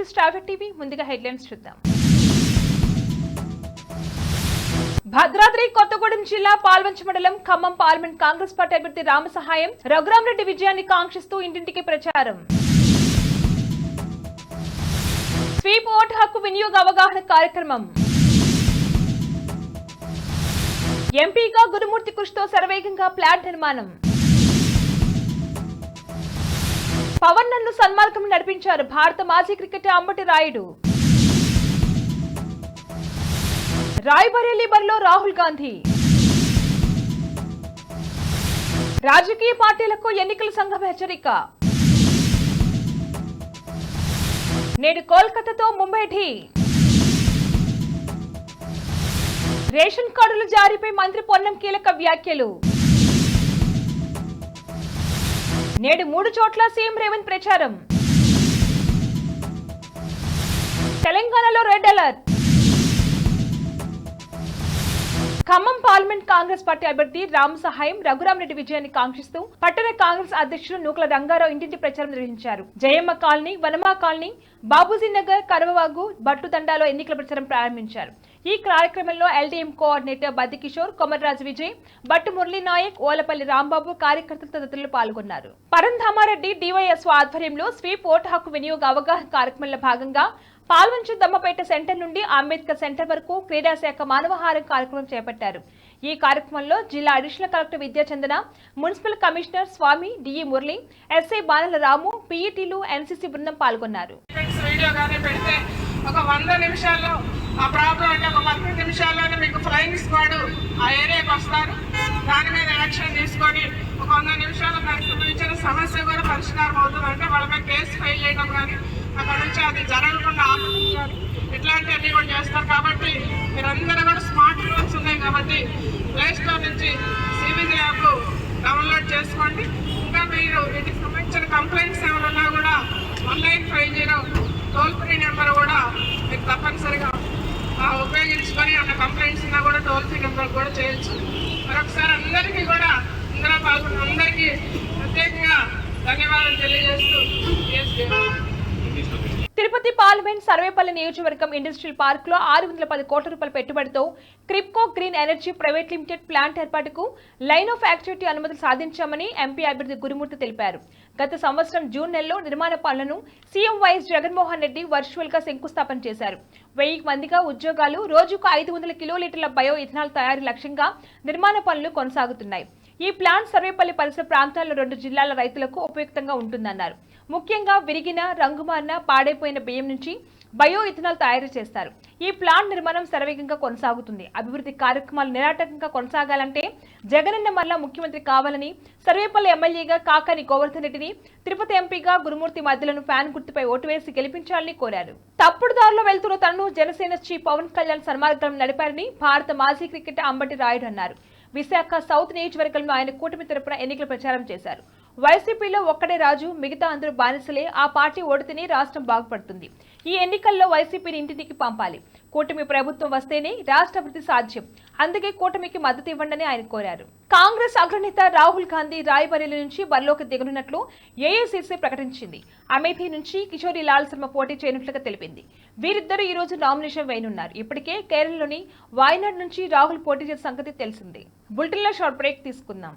To స్టాఫెట్ TV ముందుగా headlines చూద్దాం. భద్రాద్రి కొత్తగూడెం జిల్లా పాల్వంచ మండలం ఖమ్మం పార్లమెంట్ కాంగ్రెస్ పార్టీ అభ్యర్థి రామసహాయం రఘురామరెడ్డి విజయాన్ని కాంక్షిస్తూ ఇంటింటికి ప్రచారం. స్వీప్ ఓటు హక్కు వినియోగ అవగాహన కార్యక్రమం. ఎంపీగా గురుమూర్తి కృషితో శరవేగంగా ప్లాంట్ నిర్మాణం. పవన్ నన్ను సన్మార్గం నడిపించారు. భారత మాజీ క్రికెటర్ అంబటి రాయుడు. రాయ్బరేలీ బరిలో రాహుల్ గాంధీ. రాజకీయ పార్టీలకు ఎన్నికల సంఘం హెచ్చరిక. నేడు కోల్కతాతో ముంబై ఢీ. రేషన్ కార్డుల జారీపై మంత్రి పొన్నం కీలక వ్యాఖ్యలు. నేడు మూడు చోట్ల సీఎం రేవంత్ ప్రచారం. తెలంగాణలో red alert. Khammam parliament Congress party అభ్యర్థి రామ్ సహాయం రఘురామరెడ్డి విజయాన్ని కాంక్షిస్తూ పట్టణ కాంగ్రెస్ అధ్యక్షులు నూకల రంగారావు ఇంటింటి ప్రచారం నిర్వహించారు. జయమ్మ కాలనీ వనమా కాలనీ బాబూజీ నగర్ కరవవాగు బట్టుదండాలో ఎన్నికల ప్రచారం ప్రారంభించారు. ఈ కార్యక్రమంలో ఎల్డీఎం కోఆర్డినేటర్ బద్దికిషోర్ కొమర్రాజు విజయ్ బట్టు మురళీ నాయక్ ఓలపల్లి రాంబాబు కార్యకర్తలు తదితరులు పాల్గొన్నారు. పరంధామారెడ్డి డివైఎస్ ఆధ్వర్యంలో స్వీప్ ఓటు హక్కు వినియోగ అవగాహన కార్యక్రమంలో భాగంగా పాల్వంచు దమ్మపేట సెంటర్ నుండి అంబేద్కర్ సెంటర్ వరకు క్రీడా శాఖ మానవహారం కార్యక్రమం చేపట్టారు. ఈ కార్యక్రమంలో జిల్లా additional collector Vidyachandana municipal commissioner Swami DE Murali SI బాలల రాము పీఈటీలు ఎన్సీసీ బృందం పాల్గొన్నారు. ఒక వంద నిమిషాల్లో ఆ ప్రాబ్లం అంటే ఒక పది నిమిషాల్లోనే మీకు ఫ్లయింగ్ స్క్వాడ్ ఆ ఏరియాకి వస్తారు. దాని మీద యాక్షన్ తీసుకొని ఒక వంద నిమిషాల సంబంధించిన సమస్య కూడా పరిష్కారం అవుతుంది. అంటే వాళ్ళపై కేసు ఫైల్ చేయడం కానీ అక్కడ నుంచి అది జరగకుండా ఆపడం కానీ ఇట్లాంటివన్నీ కూడా చేస్తారు. కాబట్టి మీరందరూ కూడా స్మార్ట్ ఫోన్స్ ఉన్నాయి కాబట్టి ప్లే స్టోర్ నుంచి సివిజీ యాప్ డౌన్లోడ్ చేసుకోండి. ఇంకా మీరు వీటికి సంబంధించిన కంప్లైంట్స్ ఏమైనా ఉన్నా కూడా ఆన్లైన్ ఫైల్ చేయడం టోల్ ఫ్రీ నెంబర్ కూడా మీకు తప్పనిసరిగా ఉపయోగించుకొని అన్న కంప్లైంట్స్ ఉన్నా కూడా టోల్ ఫ్రీ నెంబర్ కూడా చేయొచ్చు. మరొకసారి అందరికీ కూడా ఇందులో పాల్గొన్న అందరికీ ప్రత్యేకంగా ధన్యవాదాలు తెలియజేస్తూ. తిరుపతి పార్లమెంట్ సర్వేపల్లి నియోజకవర్గం ఇండస్ట్రియల్ పార్క్లో ఆరు వందల పది కోట్ల రూపాయల పెట్టుబడితో Kribhco green energy private limited plant ఏర్పాటుకు లైన్ ఆఫ్ యాక్టివిటీ అనుమతులు సాధించామని ఎంపీ అభ్యర్థి గురుమూర్తి తెలిపారు. గత సంవత్సరం జూన్ నెలలో నిర్మాణ పనులను సీఎం వైఎస్ జగన్మోహన్ రెడ్డి వర్చువల్గా శంకుస్థాపన చేశారు. వెయ్యి మందిగా ఉద్యోగాలు రోజుకు ఐదు వందల కిలోలీటర్ల బయో ఇథనాల్ తయారీ లక్ష్యంగా నిర్మాణ పనులు కొనసాగుతున్నాయి. ఈ ప్లాంట్ సర్వేపల్లి పరిసర ప్రాంతాల్లో రెండు జిల్లాల రైతులకు ఉపయుక్తంగా ఉంటుందన్నారు. ముఖ్యంగా విరిగిన రంగుమారిన పాడైపోయిన బియ్యం నుంచి బయో ఇథనాల్ తయారు చేస్తారు. ఈ ప్లాంట్ నిర్మాణం శరవేగంగా కొనసాగుతుంది. అభివృద్ధి కార్యక్రమాలు నిరాటకంగా కొనసాగాలంటే జగనన్న మల్ల ముఖ్యమంత్రి కావాలని సర్వేపల్లి ఎమ్మెల్యేగా కాకాని గోవర్ధన్ రెడ్డిని తిరుపతి ఎంపీగా గురుమూర్తి మధ్యలను ఫ్యాన్ గుర్తుపై ఓటు వేసి గెలిపించాలని కోరారు. తప్పుడు దారిలో వెళ్తున్న తనను జనసేన చీఫ్ పవన్ కళ్యాణ్ సన్మార్గం నడిపారని భారత మాజీ క్రికెటర్ అంబటి రాయుడు అన్నారు. విశాఖ సౌత్ నియోజకవర్గంలో ఆయన కూటమి తరపున ఎన్నికల ప్రచారం చేశారు. వైసీపీలో ఒక్కడే రాజు మిగతా అందరూ బానిసలే. ఆ పార్టీ ఓడితేనే రాష్ట్రం బాగుపడుతుంది. ఈ ఎన్నికల్లో వైసీపీని ఇంటింటికి పంపాలి. కూటమి ప్రభుత్వం వస్తేనే రాష్ట్ర అభివృద్ధి సాధ్యం. అందుకే కూటమికి మద్దతు ఇవ్వండి ఆయన కోరారు. కాంగ్రెస్ అగ్రనేత రాహుల్ గాంధీ రాయ్బరేలీ నుంచి బరిలోకి దిగనున్నట్లు ఏఐసీసీ ప్రకటించింది. అమేథీ నుంచి కిషోరి లాల్ శర్మ పోటీ చేయనున్నట్లుగా తెలిపింది. వీరిద్దరూ ఈ రోజు నామినేషన్ వేయనున్నారు. ఇప్పటికే కేరళలోని వాయనాడ్ నుంచి రాహుల్ పోటీ చేసిన సంగతి తెలిసింది. బులెటిన్లో షార్ట్ బ్రేక్ తీసుకుందాం.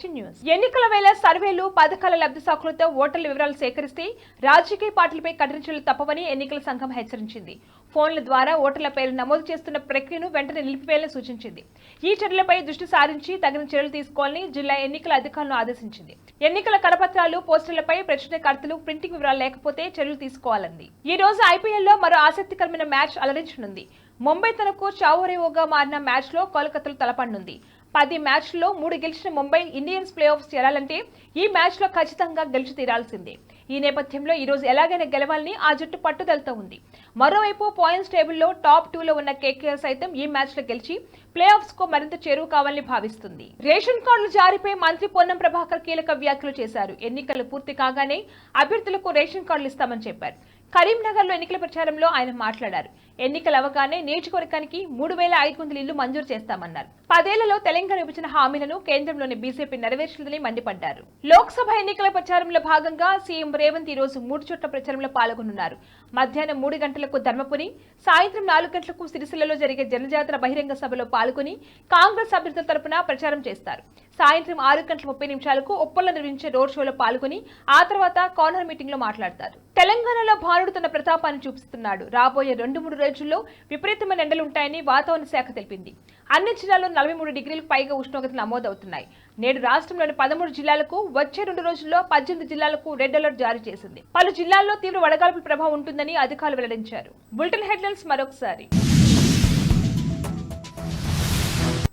Back to news. ఎన్నికల వేళ సర్వేలు పథకాల లబ్ధి సాకులతో ఓటర్ల వివరాలు సేకరిస్తే రాజకీయ పార్టీలపై కఠిన చర్యలు తప్పవని ఎన్నికల సంఘం హెచ్చరించింది. ఫోన్ల ద్వారా ఓటర్ల పేర్లు నమోదు చేస్తున్న ప్రక్రియను వెంటనే నిలిపివేయాలని సూచించింది. ఈ చర్యలపై దృష్టి సారించి తగిన చర్యలు తీసుకోవాలని జిల్లా ఎన్నికల అధికారులను ఆదేశించింది. ఎన్నికల కరపత్రాలు పోస్టర్లపై ప్రచురణకర్తలు ప్రింటింగ్ వివరాలు లేకపోతే చర్యలు తీసుకోవాలంది. ఈ రోజు ఐపీఎల్లో మరో ఆసక్తికరమైన మ్యాచ్ అలరించనుంది. ముంబై తనకు చావోరేవోగా మారిన మ్యాచ్లో కోల్కతాలో తలపడనుంది. పది మ్యాచ్ల్లో మూడు గెలిచిన ముంబై ఇండియన్స్ ప్లే ఆఫ్స్ చేరాలంటే ఈ మ్యాచ్లో ఖచ్చితంగా గెలిచి తీరాల్సిందే. ఈ నేపథ్యంలో ఈ రోజు ఎలాగైనా గెలవాలని ఆ జట్టు పట్టుదలతో ఉంది. మరోవైపు పాయింట్స్ టేబుల్లో టాప్ టూలో ఉన్న కేకేఆర్ సైతం ఈ మ్యాచ్లో గెలిచి ప్లే ఆఫ్స్కు మరింత చేరువ కావాలని భావిస్తుంది. రేషన్ కార్డులు జారీపై మంత్రి పొన్నం ప్రభాకర్ కీలక వ్యాఖ్యలు చేశారు. ఎన్నికలు పూర్తి కాగానే అభ్యర్థులకు రేషన్ కార్డులు ఇస్తామని చెప్పారు. కరీంనగర్లో ఎన్నికల ప్రచారంలో ఆయన మాట్లాడారు. ఎన్నికలు అవగానే నియోజకవర్గానికి మూడు వేల ఐదు వందల ఇల్లు మంజూరు చేస్తామన్నారు. పదేళ్ళలో తెలంగాణ విభజన హామీలను కేంద్రంలోని బీజేపీ నెరవేర్చలేదని మండిపడ్డారు. లోక్సభ ఎన్నికల ప్రచారంలో భాగంగా సీఎం రేవంత్ ఈ రోజు మూడు చోట్ల ప్రచారంలో పాల్గొనున్నారు. మధ్యాహ్నం మూడు గంటలకు ధర్మపురి సాయంత్రం నాలుగు గంటలకు సిరిసిల్లలో జరిగే జనజాతర బహిరంగ సభలో పాల్గొని కాంగ్రెస్ అభ్యర్థుల తరపున ప్రచారం చేస్తారు. సాయంత్రం ఆరు గంటల ముప్పై నిమిషాలకు ఉప్పల్లో నిర్వహించే రోడ్ షోలో పాల్గొని ఆ తర్వాత కార్నర్ మీటింగ్లో మాట్లాడతారు. తెలంగాణలో భానుడు తన ప్రతాపాన్ని చూపిస్తున్నాడు. రాబోయే రెండు మూడు రోజుల్లో విపరీతమైన ఎండలు ఉంటాయని వాతావరణ శాఖ తెలిపింది. అన్ని జిల్లాల్లో నలభై మూడు డిగ్రీలకు పైగా ఉష్ణోగ్రతలు నమోదవుతున్నాయి. నేడు రాష్ట్రంలోని పదమూడు జిల్లాలకు వచ్చే రెండు రోజుల్లో పద్దెనిమిది జిల్లాలకు రెడ్ అలర్ట్ జారీ చేసింది. పలు జిల్లాల్లో తీవ్ర వడగాల్పుల ప్రభావం ఉంటుందని అధికారులు వెల్లడించారు. బులెటిన్ హెడ్లైన్స్ మరొకసారి.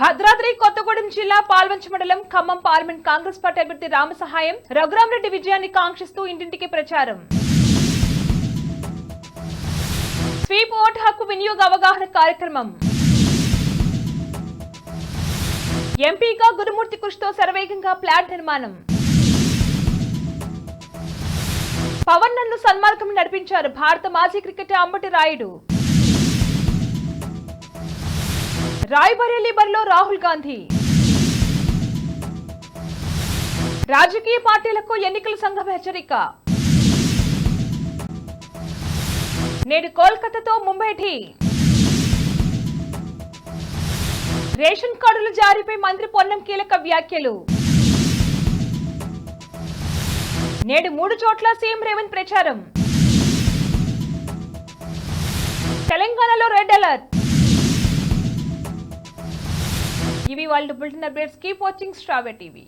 భద్రాద్రి కొత్తగూడెం జిల్లా పాల్వంచ మండలం ఖమ్మం పార్లమెంట్ కాంగ్రెస్ పార్టీ అభ్యర్థి రామసహాయం రఘురామరెడ్డి విజయాన్ని కాంక్షిస్తూ ఇంటింటికి ప్రచారం. స్వీప్ ఓటు హక్కు వినియోగ అవగాహన కార్యక్రమం. ఎంపీగా గురుమూర్తి కృషితో శరవేగంగా ప్లాట్ నిర్మాణం. పవన్ నన్ను సన్మార్గం నడిపించారు. భారత మాజీ క్రికెటర్ అంబటి రాయుడు. రాయ్బరేలీ బరిలో రాహుల్ గాంధీ. రాజకీయ పార్టీలకు ఎన్నికల సంఘం హెచ్చరిక. నేడు కోల్కతాతో ముంబై ఢీ రేషన్ కార్డుల జారీపై మంత్రి పొన్నం కీలక వ్యాఖ్యలు. నేడు మూడు చోట్ల సీఎం రేవంత్ ప్రచారం. తెలంగాణలో రెడ్ అలర్ట్. ఇవి వాళ్ళు బులెటిన్ అప్డేట్స్. కీప్ వాచింగ్ స్ట్రావే టీవీ.